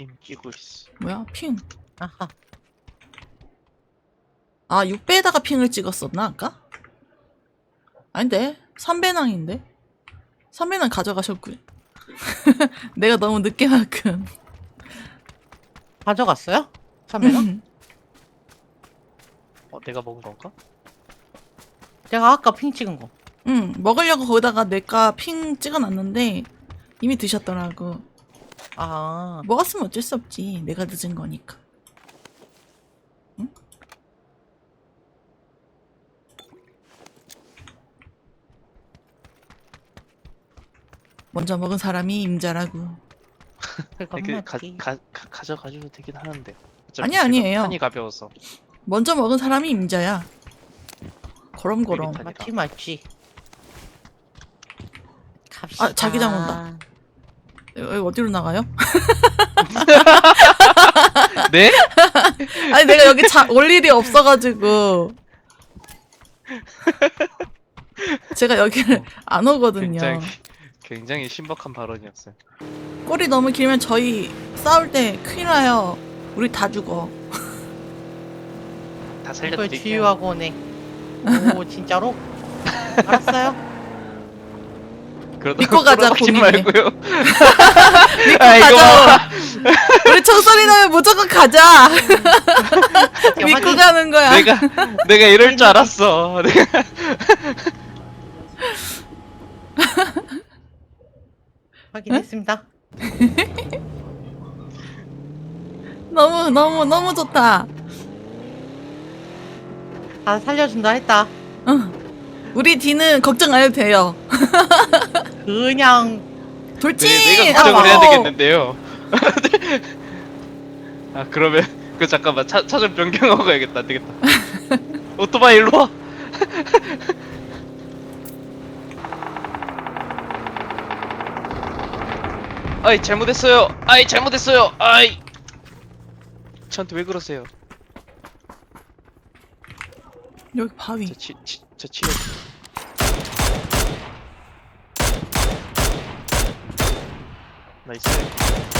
임 끼고 있어. 뭐야? 핑. 아하. 아, 6배에다가 핑을 찍었었나, 아까? 아닌데. 3배낭인데? 3배낭 가져가셨고요. 내가 너무 늦게 만큼. 가져갔어요? 참외는? 어, 내가 먹은 건가? 제가 아까 핑 찍은 거. 응, 먹으려고 거기다가 내가 핑 찍어놨는데 이미 드셨더라고. 아. 먹었으면 어쩔 수 없지. 내가 늦은 거니까. 응? 먼저 먹은 사람이 임자라고. 그거 그, 가. 가, 가, 가져가셔도 되긴 하는데. 어차피 아니, 아니에요. 판이 가벼워서. 먼저 먹은 사람이 임자야. 거럼거럼. 맞지 맞지. 갑시다. 아, 자기장 온다. 여기 어디로 나가요? 네? 아니 내가 여기 자, 올 일이 없어가지고 제가 여기를 안 오거든요. 굉장히, 굉장히 신박한 발언이었어요. 꼬리 너무 길면 저희 싸울 때 큰일 나요. 우리 다 죽어. 다 살려드릴게요. 치유하고 오네. 오 진짜로? 알았어요. 그러다 믿고 가자, 본인이. 말고요. 믿고 아, 이거 가자. 우리 총소리 나면 무조건 가자. 믿고. 가는 거야. 내가 내가 이럴 줄 알았어. 내가 확인했습니다. 너무 너무 너무 좋다. 아 살려준다 했다. 응. 우리 뒤는 걱정 안 해도 돼요. 그냥 돌진. 내, 내가 걱정을 해야 어. 되겠는데요. 아 그러면 그 잠깐만 차 차 좀 변경하고 가야겠다. 안 되겠다. 오토바이 일로 와. 아이 잘못했어요. 아이 잘못했어요. 아이 저한테 왜 그러세요? 여기 바위. 저 치, 치, 저 치료. 나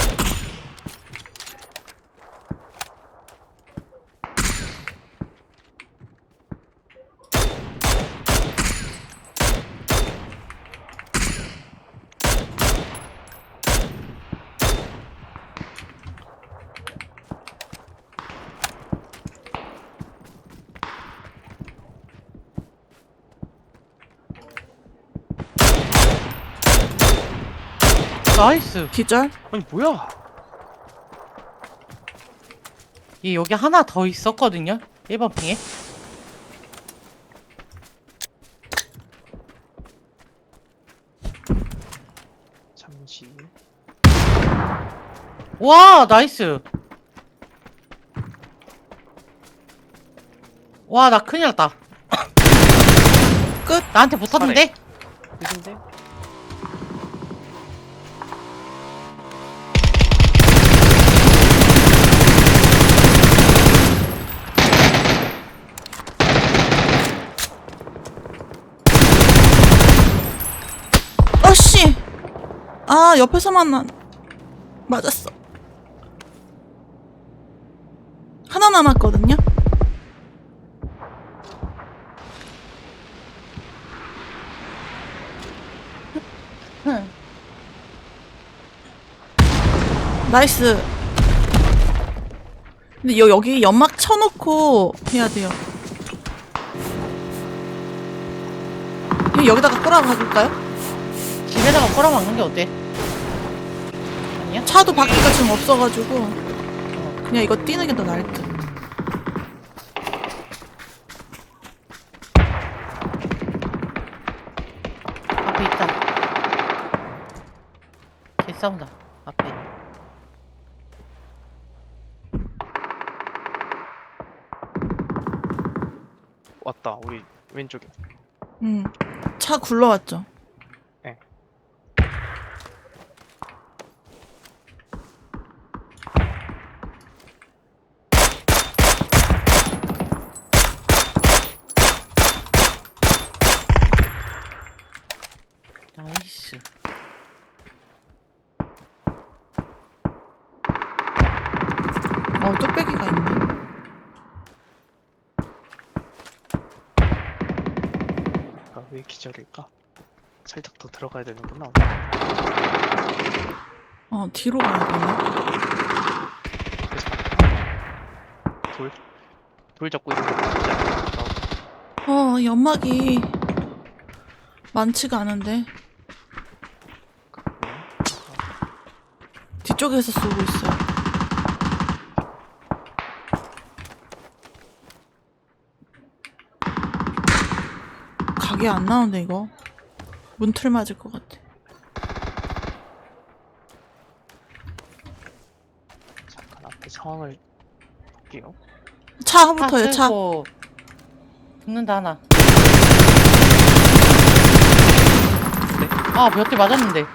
나이스. 기절. 아니 뭐야? 얘 여기 하나 더 있었거든요. 1번 핑에. 잠시. 와 나이스. 와 나 큰일 났다. 끝. 나한테 붙었는데? 끝인데? 어씨. 아 옆에서만 난 맞았어. 하나 남았거든요. 나이스. 근데 여, 여기 연막 쳐놓고 해야 돼요. 여기다가 끌어가줄까요? 집에다가 꼬라박는 게 어때? 아니야? 차도 바퀴가 지금 없어가지고 그냥 이거 뛰는 게 더 나을 듯. 앞에 있다. 개 싸운다. 앞에. 왔다. 우리 왼쪽에. 응. 차 굴러왔죠. 네. 나이스. 어 뚝배기가 있네. 아, 왜 기절일까? 살짝 더 들어가야 되는구나. 어 뒤로 가야 되나? 그래서? 돌? 돌 잡고 있는 거 진짜 나오고. 어 연막이 많지가 않은데 뒤쪽에서 쏘고 있어요. 각이 안 나오는데 이거 문틀 맞을 것 같아. 잠깐 앞에 상황을 볼게요. 차부터요 차. 쓰고 붙는다 하나. 아, 몇 대 맞았는데.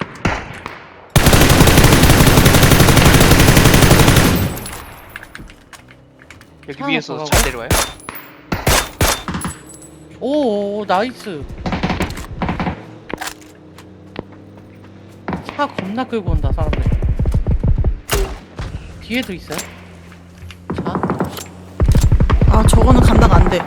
여기 위에서 들어가고. 차 내려와요? 오, 오, 나이스. 차 겁나 끌고 온다, 사람들. 뒤에도 있어요? 자, 아 저거는 감당 안 돼.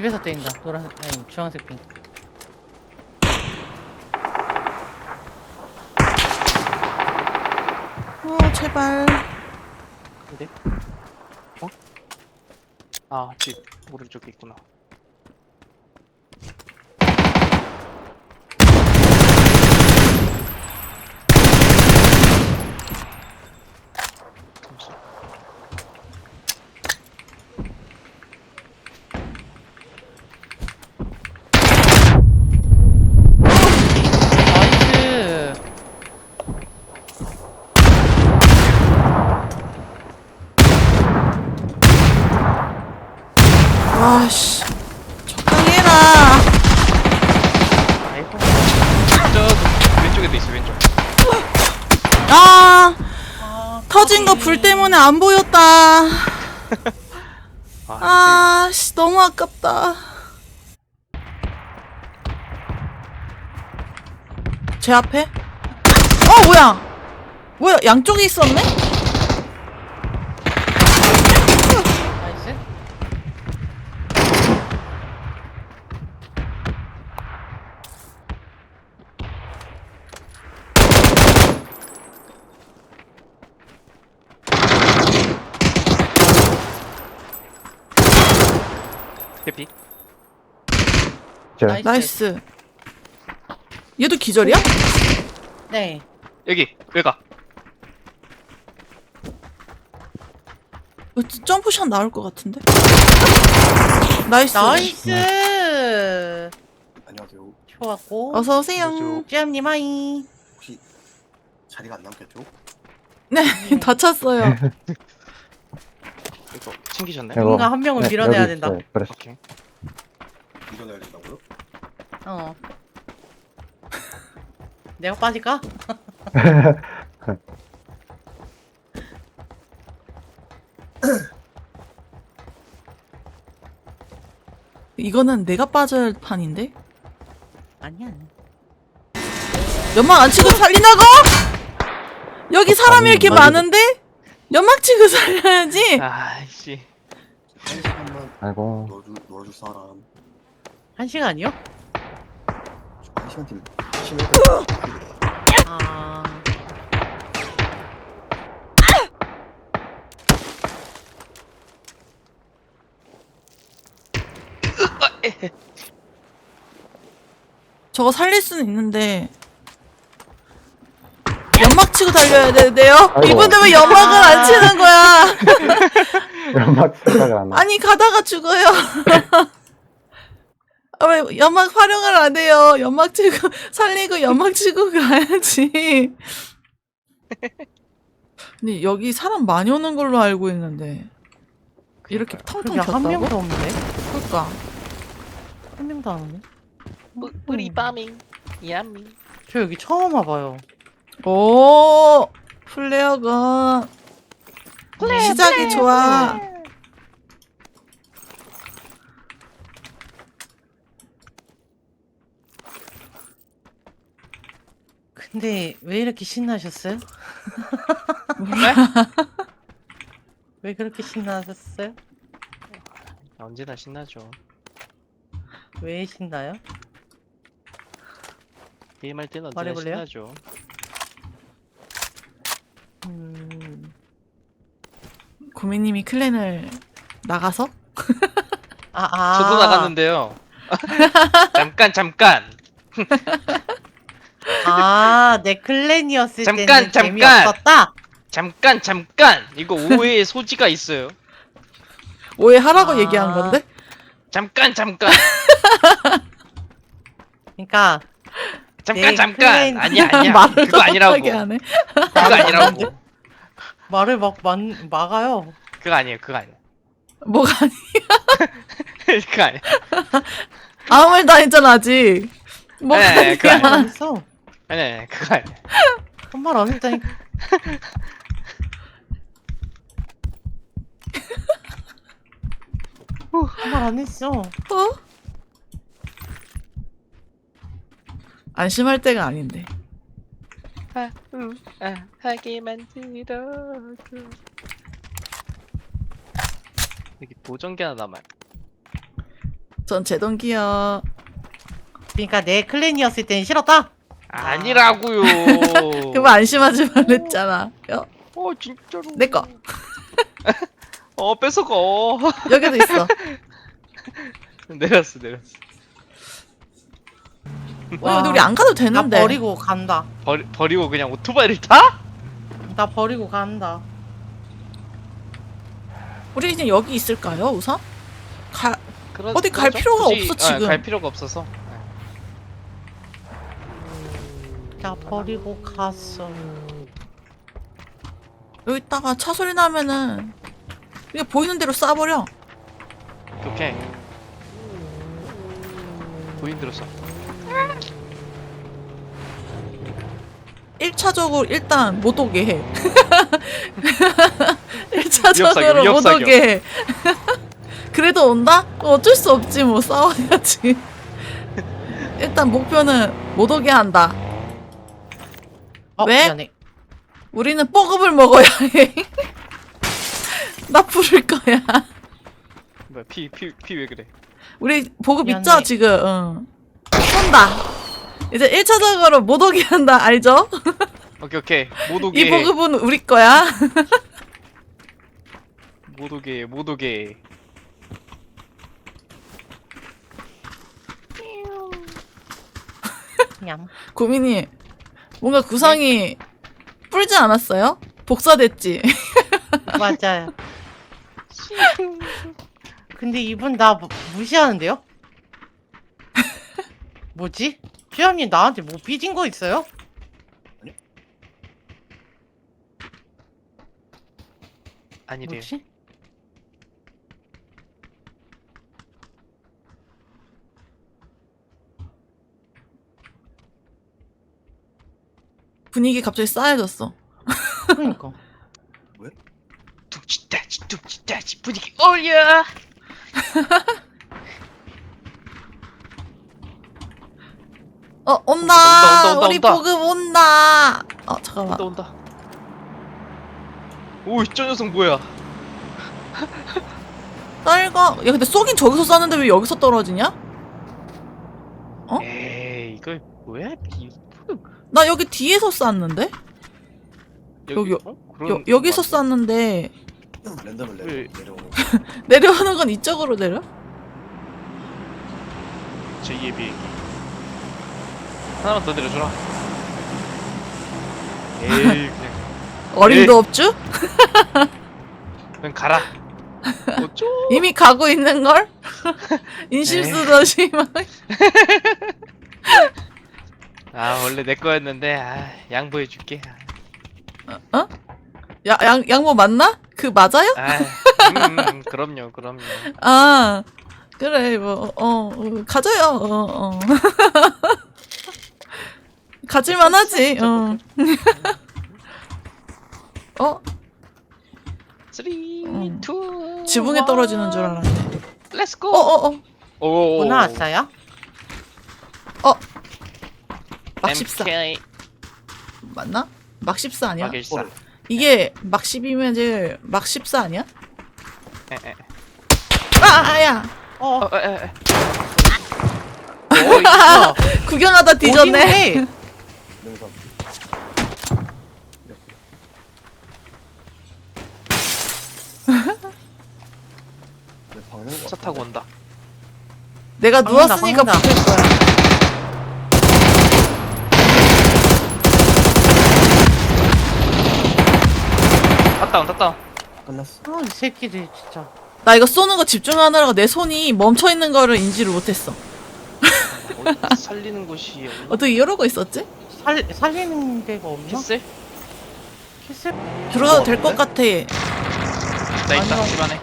집에서 때린다. 노란색, 아니, 주황색 핑. 어 제발. 근데? 어? 아, 집 오른쪽에 있구나. 잠시. 나이스. 와씨 적당히 해라. 저 왼쪽에도 있어, 왼쪽. 아 아, 터진 거 불 때문에 안 보였다. 아, 아씨 너무 아깝다. 제 앞에? 어 뭐야? 뭐야 양쪽에 있었네? 나이스. 해피. 나이스. 나이스. 얘도 기절이야? 네. 여기, 외가. 어, 점프샷 나올 것 같은데? 나이스. 나이스. 안녕하세요. 좋았고. 어서 오세요. 찌암님 하이. 혹시 자리가 안 남겠죠? 네, 다쳤어요. 이거 챙기셨나요? 이거- 누군가 한 명을 네, 밀어내야 여기 된다. 있어요. 그래서 오케이. 밀어내야 된다고요? 어. 내가 빠질까? 이거는 내가 빠질 판인데? 아니야. 연막 안 치고 살리나고? 여기 사람이 아니, 이렇게 맞아. 많은데? 연막 치고 살려야지. 아이씨. 한 시간만 아이고 넣어줄, 넣어줄 사람. 한 시간이요? 한 심해. 아. 저거 살릴 수는 있는데 연막 치고 달려야 되는데요? 아이고. 이분들 왜 연막을 안 치는 거야? 연막 안 나. 아니 가다가 죽어요. 아, 왜 연막 활용을 안 해요? 연막 치고 살리고 연막 치고 가야지. 근데 여기 사람 많이 오는 걸로 알고 있는데 이렇게 텅텅 한 폈다고? 명도 없는데? 그러니까 한 명도 안 오네? 우리 밤ing. 야미. 저 여기 처음 와봐요. 오 플레어건 시작이 좋아. 근데 왜 이렇게 신나셨어요? 네? 왜 그렇게 신나셨어요? 언제나 신나죠. 왜 신나요? 게임할 때는 언제나 말해볼래요? 신나죠. 음... 고민님이 클랜을 나가서 아, 아. 저도 나갔는데요. 잠깐 잠깐. 아, 내 클랜이었을 잠깐, 때는 잠깐! 재미없었다? 잠깐 잠깐. 이거 오해의 소지가 있어요. 오해하라고 아. 얘기한 건데 잠깐 잠깐. 그러니까 잠깐 네, 잠깐. 클레인- 아니야 아니야. 말을 그거 아니라고. 하게 하네. 그거 아니라고. 말을 막 만, 막아요. 그거 아니에요. 그거 아니에요. 뭐가 아니 그거 아니에요. 아무 말도 안 했잖아 아직. 뭐가 네, 그거 아니야. 했어. 아니 아니 그거 아니에요. 한말 안 했다니까. 한말 안 했어. 어? 안심할 때가 아닌데. 아, 음, 아, 하게 만들어. 여기 보정기 하나 남아요. 전 제동기요. 그러니까 내 클랜이었을 땐 싫었다? 아니라고요. 그거 안심하지 말랬잖아. 요어 진짜로. 내 거. 어 뺏어가. 여기도 있어. 내렸어 내렸어. 어, 근데 우리 안 가도 나 되는데. 버리고 간다. 버리, 버리고 그냥 오토바이를 타? 나 버리고 간다. 우리 그냥 여기 있을까요, 우선? 가, 그러, 어디 갈 그러죠? 필요가 굳이, 없어, 지금. 아, 갈 필요가 없어서. 나 버리고 갔어. 여기다가 차 소리 나면은 그냥 보이는 대로 쏴버려. 오케이. 보인 들었어. 1차적으로 일단 못 오게 해. 1차적으로 위협사격, 못 위협사격. 오게 해. 그래도 온다? 어쩔 수 없지 뭐 싸워야지. 일단 목표는 못 오게 한다. 어, 왜? 미안해. 우리는 뽀급을 먹어야 해. 나 부를 거야. 뭐야 피피 피 왜 그래? 우리 보급 미안해. 있죠 지금. 응. 쏜다. 이제 1차적으로 못 오게 한다 알죠? 오케이 오케이 못 오게 이 보급은 우리 거야. 못 오게 못 오게. 그냥. 고민이 뭔가 구상이 뿔지 않았어요? 복사됐지. 맞아요. 근데 이분 나 무, 무시하는데요? 뭐지? 주현님 나한테 뭐 삐진 거 있어요? 아니래요. 뭐지? 분위기 갑자기 싸해졌어. 그러니까. 툭치따치 툭치따치 분위기 올려. 어 온다. 온다, 온다, 온다, 우리 온다. 보급 온다. 어 잠깐만. 온다 온다. 오이저 녀석 뭐야? 떨고. 야 근데 쏘긴 저기서 쐈는데 왜 여기서 떨어지냐? 어? 에이 이걸 뭐야? 이- 나 여기 뒤에서 쐈는데? 여기, 어? 여, 그런 여기서 거 쐈는데 랜덤을 내려, 왜? 내려오는 내려오는 건 이쪽으로 내려? 같은데? 제2의 비행기. 하나만 더 내려줘라. 에이 그냥 어림도. 없죠? 그냥 가라. 어쩌? 이미 가고 있는 걸? 인심. 쓰듯이 막. 아 원래 내 거였는데 아, 양보해 줄게. 어? 야, 양, 양모 맞나? 그 맞아요? 아, 음, 음, 그럼요, 그럼요. 아, 그래, 뭐, 어, 어 가져요, 어, 어. 가질만 하지, 어. 어? 3, 2, 음. 지붕에 떨어지는 줄 알았네. 렛츠 고. 어 어 어. 오. 뭐 나왔어요? 막 14 MK 맞나? 막 14 아니야? 막일사. 이게 막 10이면 막14 아니야? 에, 에. 아, 아야. 어, 어, 에, 에, 에. 어. 구경하다 뒤졌네. 능선. 차 타고 온다. 내가 누웠으니까 박는다. 붙을 거야. 땄다운, 땄다운. 끝났어. 아, 이 새끼들 진짜. 나 이거 쏘는 거 집중하느라고 내 손이 멈춰 있는 거를 인지를 못했어. 어디 살리는 곳이 없나? 어떻게 이러고 있었지? 살 살리는 데가 없나? 키스? 키스? 들어가도 될 것 같아. 나 있다, 아니요. 집안에.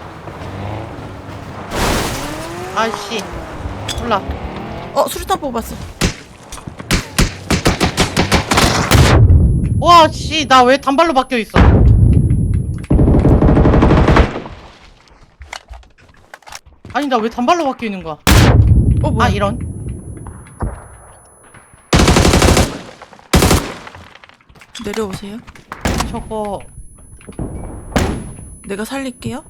아씨. 몰라. 어 수류탄 뽑았어. 와, 씨, 나 왜 단발로 바뀌어 있어? 아니, 나 왜 단발로 바뀌어 있는 거야? 어 뭐야? 아, 이런. 내려오세요. 저거 내가 살릴게요.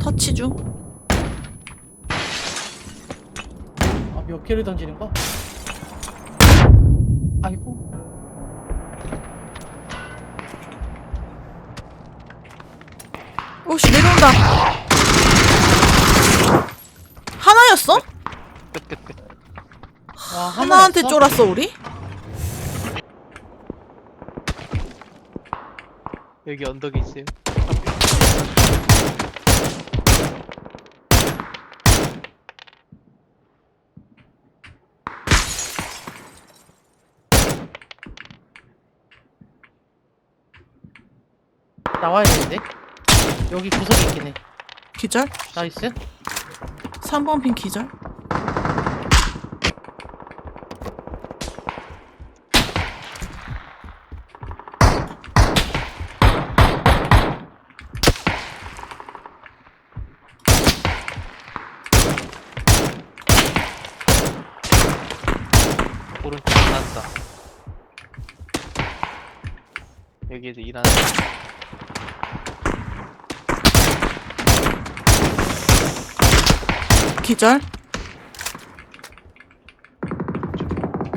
터치 중. 아, 몇 개를 던지는 거야? 아이고. 오씨 내려온다. 하나였어? 끝, 끝, 끝. 와, 하나한테 하나였어? 쫄았어 우리? 여기 언덕에 있어요. 나와야 되는데. 여기 구석에 있긴 해. 기절? 나이스. 3번 핀 기절? 오른쪽 일어난다. 여기에도 일어난다. 기절?